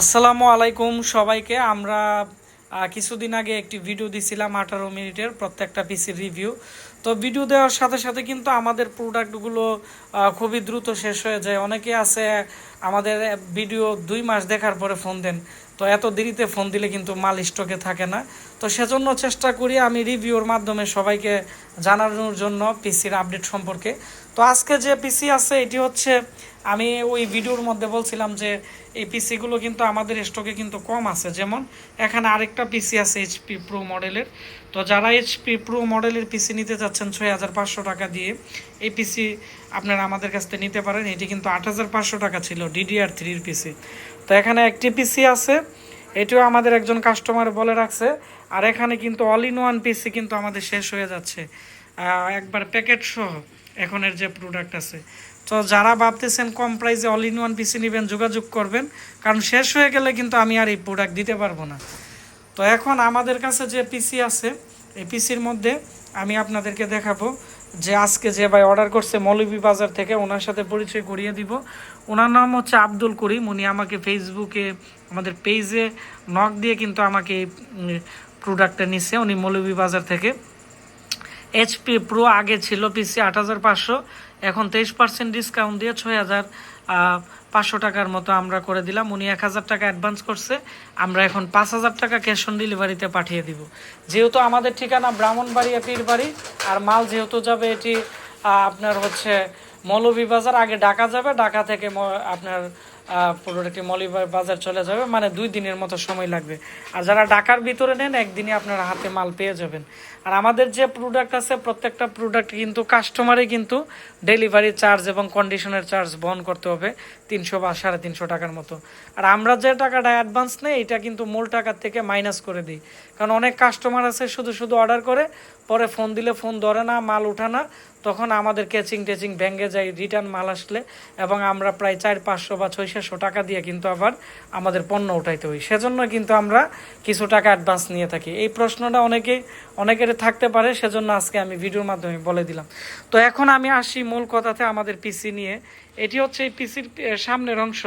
আসসালামু আলাইকুম সবাইকে। আমরা কিছুদিন আগে একটি ভিডিও দিছিলাম আঠারো মিনিটের প্রত্যেকটা পিসির রিভিউ। তো ভিডিও দেওয়ার সাথে সাথে কিন্তু আমাদের প্রোডাক্টগুলো খুবই দ্রুত শেষ হয়ে যায়। অনেকে আছে, আমাদের ভিডিও দুই মাস দেখার পরে ফোন দেন। তো এত দেরিতে ফোন দিলে কিন্তু মাল স্টকে থাকে না। তো সেজন্য চেষ্টা করি আমি রিভিউর মাধ্যমে সবাইকে জানানোর জন্য পিসির আপডেট সম্পর্কে। তো আজকে যে পিসি আছে, এটি হচ্ছে আমি ওই ভিডিওর মধ্যে বলছিলাম যে এই পিসিগুলো কিন্তু আমাদের স্টকে কিন্তু কম আছে। যেমন এখানে আরেকটা পিসি আছে এইচপি প্রো মডেলের তো যারা এইচপি প্রো মডেলের পিসি নিতে চাচ্ছেন, ছয় হাজার পাঁচশো টাকা দিয়ে এই পিসি আপনারা আমাদের কাছ থেকে নিতে পারেন। এটি কিন্তু আট হাজার পাঁচশো টাকা ছিল ডিডিআর থ্রির পিসি তো এখানে একটি পিসি আছে, এটিও আমাদের একজন কাস্টমার বলে রাখছে। আর এখানে কিন্তু অল ইন ওয়ান পিসি কিন্তু আমাদের শেষ হয়ে যাচ্ছে। একবার প্যাকেট সহ এখনের যে প্রোডাক্ট আছে। তো যারা ভাবতেছেন কম প্রাইসে অল ইন ওয়ান পিসি নেবেন, যোগাযোগ করবেন, কারণ শেষ হয়ে গেলে কিন্তু আমি আর এই প্রোডাক্ট দিতে পারব না। তো এখন আমাদের কাছে যে পিসি আছে, এই পিসির মধ্যে আমি আপনাদেরকে দেখাবো যে আজকে যে ভাই অর্ডার করছে মৌলভী বাজার থেকে, ওনার সাথে পরিচয় করিয়ে দিব। ওনার নাম হচ্ছে আব্দুল করিম, উনি আমাকে ফেসবুকে আমাদের পেজে নক দিয়ে কিন্তু আমাকে এই প্রোডাক্টটা নিচ্ছে উনি মৌলভী বাজার থেকে। এইচপি প্রো আগে ছিল পিসি আট হাজার পাঁচশো এখন তেইশ পার্সেন্ট ডিসকাউন্ট দিয়ে ছয় হাজার পাঁচশো টাকার মতো আমরা করে দিলাম। উনি এক হাজার টাকা অ্যাডভান্স করছে। আমরা এখন পাঁচ হাজার টাকা ক্যাশ অন ডেলিভারিতে পাঠিয়ে দিব। যেহেতু আমাদের ঠিকানা ব্রাহ্মণবাড়ি ব্রাহ্মণবাড়িয়া পীরবাড়ি, আর মাল যেহেতু যাবে এটি আপনার হচ্ছে মৌলভীবাজার, আগে ঢাকা যাবে, ঢাকা থেকে ম- আপনার পুরোটি বাজার চলে যাবে? মানে দুই দিনের মতো সময় লাগবে। আর যারা ঢাকার ভিতরে নেন একদিনে আপনারা হাতে মাল পেয়ে যাবেন। আর আমাদের যে প্রোডাক্ট আছে, প্রত্যেকটা প্রোডাক্ট কিন্তু কাস্টমারে কিন্তু ডেলিভারি চার্জ এবং কন্ডিশনের চার্জ বহন করতে হবে তিনশো বা সাড়ে তিনশো টাকার মতো। আর আমরা যে টাকাটা অ্যাডভান্স নেই, এটা কিন্তু মূল টাকার থেকে মাইনাস করে দিই। কারণ অনেক কাস্টমার আছে, শুধু শুধু অর্ডার করে, পরে ফোন দিলে ফোন ধরে না, মাল উঠা না। তখন আমাদের ক্যাচিং টেচিং ব্যাঙ্গে যাই রিটার্ন মাল আসলে এবং আমরা প্রায় চার, পাঁচশো বা ছয়শো টাকা দিয়ে কিন্তু আবার আমাদের পণ্য উঠাইতে হই। সেজন্য কিন্তু আমরা কিছু টাকা অ্যাডভান্স নিয়ে থাকি। এই প্রশ্নটা অনেকে, অনেকের থাকতে পারে, সেজন্য আজকে আমি ভিডিওর মাধ্যমে বলে দিলাম। তো এখন আমি আসি মূল কথাতে আমাদের পিসি নিয়ে। এটি হচ্ছে এই পিসির সামনের অংশ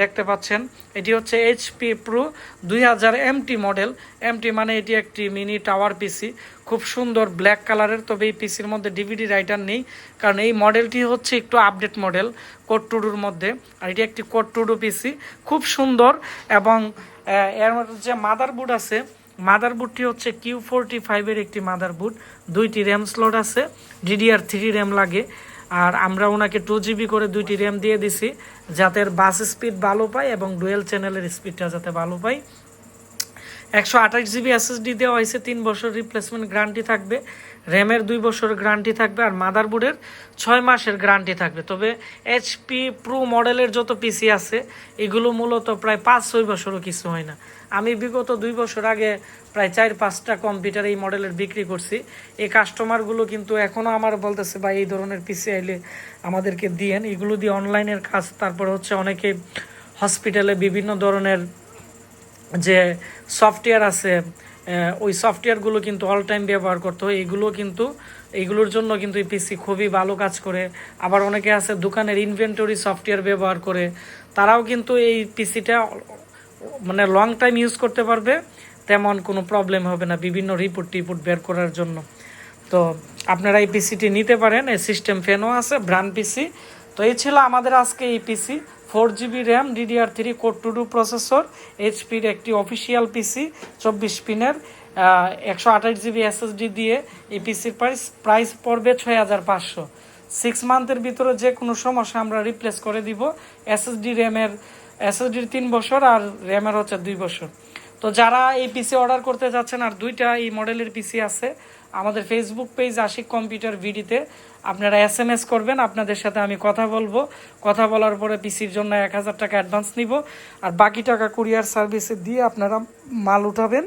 দেখতে পাচ্ছেন। এটি হচ্ছে এইচপি প্রো দুই হাজার এমটি মডেল এমটি মানে এটি একটি মিনি টাওয়ার পিসি খুব সুন্দর ব্ল্যাক কালারের তবে এই পিসির মধ্যে ডিভিডি রাইটার নেই, কারণ এই মডেলটি হচ্ছে একটু আপডেট মডেল কোড টুডুর মধ্যে। আর এটি একটি কোড টুডু পিসি খুব সুন্দর এবং এর যে মাদারবোর্ড আছে মাদারবোর্ডটি হচ্ছে কিউ ফোরটি ফাইভের একটি মাদারবোর্ড দুইটি র্যাম স্লট আছে ডিডিআর থ্রি র্যাম লাগে। আর আমরা ওনাকে টু জিবি করে দুইটি র্যাম দিয়ে দিছি, যাতে বাস স্পিড ভালো পায় এবং ডুয়েল চ্যানেলের স্পিডটা যাতে ভালো পায়। একশো আঠাশ জিবি এসএসডি দেওয়া হয়েছে, তিন বছর রিপ্লেসমেন্ট গ্যারান্টি থাকবে র্যামের দুই বছর গ্যারান্টি থাকবে আর মাদারবোর্ডের ছয় মাসের গ্যারান্টি থাকবে। তবে এইচপি প্রো মডেলের যত পিসি আছে, এগুলো মূলত প্রায় পাঁচ, ছয় বছরও কিছু হয় না। আমি বিগত দুই বছর আগে প্রায় চার, পাঁচটা কম্পিউটার এই মডেলের বিক্রি করছি। এই কাস্টমারগুলো কিন্তু এখনও আমার বলতেছে বা এই ধরনের পিসি আইলে আমাদেরকে দিয়েন। এগুলো দিয়ে অনলাইনের কাজ, তারপর হচ্ছে অনেকে হসপিটালে বিভিন্ন ধরনের যে সফটওয়্যার আছে ওই সফটওয়্যারগুলো কিন্তু অল টাইম ব্যবহার করতে হয়। এগুলো কিন্তু এইগুলোর জন্য কিন্তু এই পিসি খুবই ভালো কাজ করে। আবার অনেকে আছে দোকানের ইনভেন্টরি সফটওয়্যার ব্যবহার করে। তারাও কিন্তু এই পিসিটা মানে লং টাইম ইউজ করতে পারবে, তেমন কোনো প্রবলেম হবে না বিভিন্ন রিপোর্ট টিপোর্ট বের করার জন্য। তো আপনারা এই পিসিটি নিতে পারেন, এই সিস্টেম ফ্যানও আছে ব্র্যান্ড পিসি তো এই ছিল আমাদের আজকে এই PC four GB RAM DDR three core two duo processor এইচপির একটি অফিসিয়াল পিসি চব্বিশ পিনের একশো আঠাশ জিবি এসএসডি দিয়ে এই পিসির প্রাইস প্রাইস পড়বে ছয় হাজার পাঁচশো। সিক্স মান্থের ভিতরে যে কোনো সমস্যা আমরা রিপ্লেস করে দিব। এসএসডি র্যামের এসএসডির তিন বছর আর র্যামের হচ্ছে দুই বছর। তো যারা এই পিসি অর্ডার করতে যাচ্ছেন, আর দুইটা এই মডেলের পিসি আছে আমাদের ফেসবুক পেজ আশিক কম্পিউটার ভিডিতে আপনারা এস এম এস করবেন, আপনাদের সাথে আমি কথা বলব। কথা বলার পরে পিসির জন্য এক হাজার টাকা অ্যাডভান্স নিব। আর বাকি টাকা কুরিয়ার সার্ভিসে দিয়ে আপনারা মাল উঠাবেন।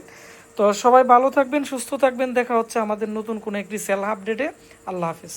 তো সবাই ভালো থাকবেন, সুস্থ থাকবেন। দেখা হচ্ছে আমাদের নতুন কোনো একটি সেল আপডেটে আল্লাহ হাফিজ।